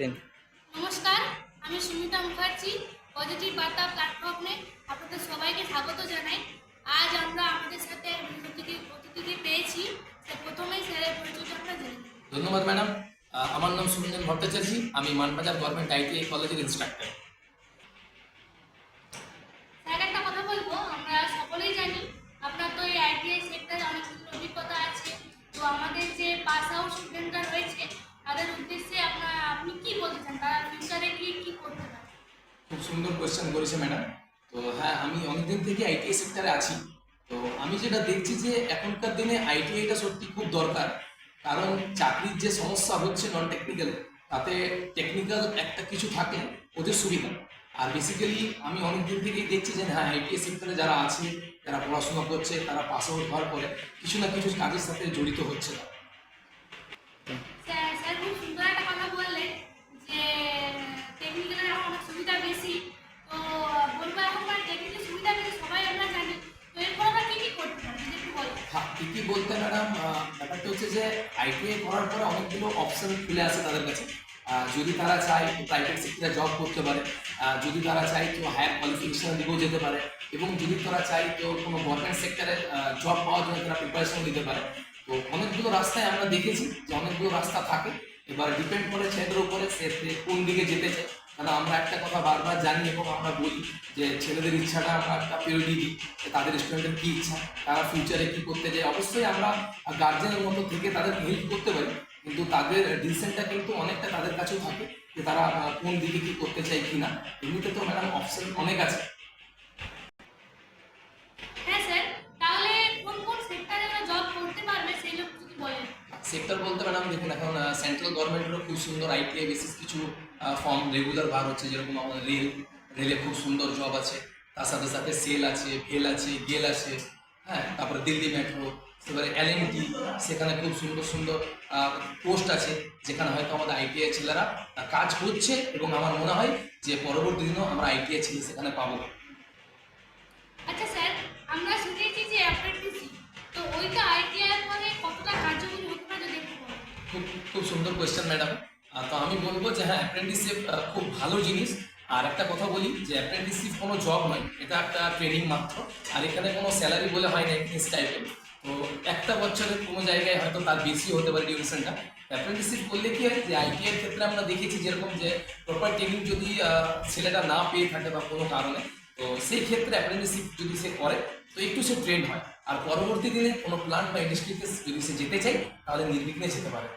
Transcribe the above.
দেন। নমস্কার আমি সুমিতা মুখার্জি পজিটিভ বার্তা প্ল্যাটফর্মে আপনাদের সবাইকে স্বাগত জানাই। আজ আমরা আমাদের সাথে অতিথি অতিথিকে পেয়েছি। তো প্রথমেই স্যারের পরিচয়টা আমরা ধন্যবাদ ম্যাডাম। আমার নাম সুরঞ্জন ভট্টাচার্য আমি মানবাজার গভর্নমেন্ট আইটিআই কলেজের ইনস্ট্রাক্টর স্যার একটা কথা বলব আমরা সকলেই জানি আপনার তো এই আইটিআই সেক্টরে অনেক অভিজ্ঞতা আছে। তো আমাদের যে পাস আউট স্টুডেন্টরা রয়েছে তাদের উদ্দেশ্যে আপনার আপনি কি বলতে চান তারা ফিউচারে গিয়ে কি করতে পারে খুব সুন্দর কোয়েশ্চেন করেছে ম্যাডাম তো হ্যাঁ আমি অনেকদিন থেকে আইটিআই সেক্টরে আছি। তো আমি যেটা দেখছি যে এখনকার দিনে আইটিআইটা সত্যি খুব দরকার। কারণ চাকরির যে সমস্যা হচ্ছে নন টেকনিক্যাল তাতে টেকনিক্যাল একটা কিছু থাকে, ওদের সুবিধা। আর বেসিক্যালি আমি অনেকদিন থেকেই দেখছি যে হ্যাঁ আইটিআই সেক্টরে যারা আছে, যারা পড়াশোনা করছে, তারা পাস আউট হওয়ার পরে কিছু না কিছু কাজের সাথে জড়িত হচ্ছে না। হ্যাঁ বলতে ম্যাডাম? ব্যাপারটা হচ্ছে যে আইটিআই করার পরে অনেকগুলো অপশন খুলে আসে তাদের কাছে। যদি তারা চায় প্রাইভেট সেক্টরে জব করতে পারে। যদি তারা চায় কেউ হায়ার কোয়ালিফিকেশন দিকেও যেতে পারে। এবং যদি তারা চায় কেউ কোনো গভর্নমেন্ট সেক্টরে জব পাওয়ার জন্য তারা প্রিপারেশন নিতে পারে। তো অনেকগুলো রাস্তায় আমরা দেখেছি যে অনেকগুলো রাস্তা থাকে। এবার ডিপেন্ড করে ছেলেদের উপরে সে কোন দিকে যেতে চায়। কারণ আমরা একটা কথা বারবার জানি এবং আমরা বলি যে ছেলেদের ইচ্ছাটা আমরা একটা প্রিয়োরিটি দিই যে তাদের স্টুডেন্টের কী ইচ্ছা তারা ফিউচারে কী করতে চায়। অবশ্যই আমরা গার্জেনের মতো থেকে তাদের হেল্প করতে পারি কিন্তু তাদের ডিসিশনটা কিন্তু অনেকটা তাদের কাছেও থাকে যে তারা কোন দিকে কী করতে চায় কি না এমনিতে তো ম্যাডাম অপশন অনেক আছে। হ্যাঁ সেক্টর বলতে ম্যাডাম দেখুন এখন সেন্ট্রাল গভর্নমেন্টেরও খুব সুন্দর আইটিআই বেসিস কিছু ফর্ম রেগুলার বার হচ্ছে যেরকম আমাদের রেল রেলে খুব সুন্দর জব আছে। তার সাথে সাথে সেল আছে ভেল আছে গেল আছে হ্যাঁ তারপরে দিল্লি মেট্রো এবারে এলএনটি সেখানে খুব সুন্দর সুন্দর পোস্ট আছে যেখানে হয়তো আমাদের আইটিআই ছেলেরা কাজ করছে এবং আমার মনে হয় যে পরবর্তী দিনেও আমরা আইটিআই ছেলে সেখানে পাবো। আচ্ছা স্যার আমরা শুনেছি যে অ্যাপ্রেন্টিসশিপ তো ওইটা আইটিআই পরে কতটা কার্যকরী হতে পারে খুব খুব সুন্দর কোয়েশ্চেন ম্যাডাম তো আমি বলব যে হ্যাঁ অ্যাপ্রেন্টিসশিপ খুব ভালো জিনিস। আর একটা কথা বলি যে অ্যাপ্রেন্টিসশিপ কোনো জব নয়, এটা একটা ট্রেনিং মাত্র। আর এখানে কোনো স্যালারি বলে হয় না, এখানে স্টাইপেন্ড তো একটা বছরের কোনো জায়গায় হয়তো তার বেশি হতে পারে ডিউরেশনটা অ্যাপ্রেন্টিসশিপ করলে কি হয় যে আইটিআই ক্ষেত্রে আমরা দেখেছি যেরকম যে প্রপার ট্রেনিং যদি ছেলেটা না পেয়ে থাকে বা কোনো কারণে, তো সেই ক্ষেত্রে অ্যাপ্রেন্টিসশিপ যদি সে করে, তো একটু সে ট্রেন্ড হয়। আর পরবর্তী দিনে কোনো প্ল্যান্ট বা ইন্ডাস্ট্রিতে যদি সে যেতে চায়, তাহলে নির্বিঘ্নে যেতে পারে।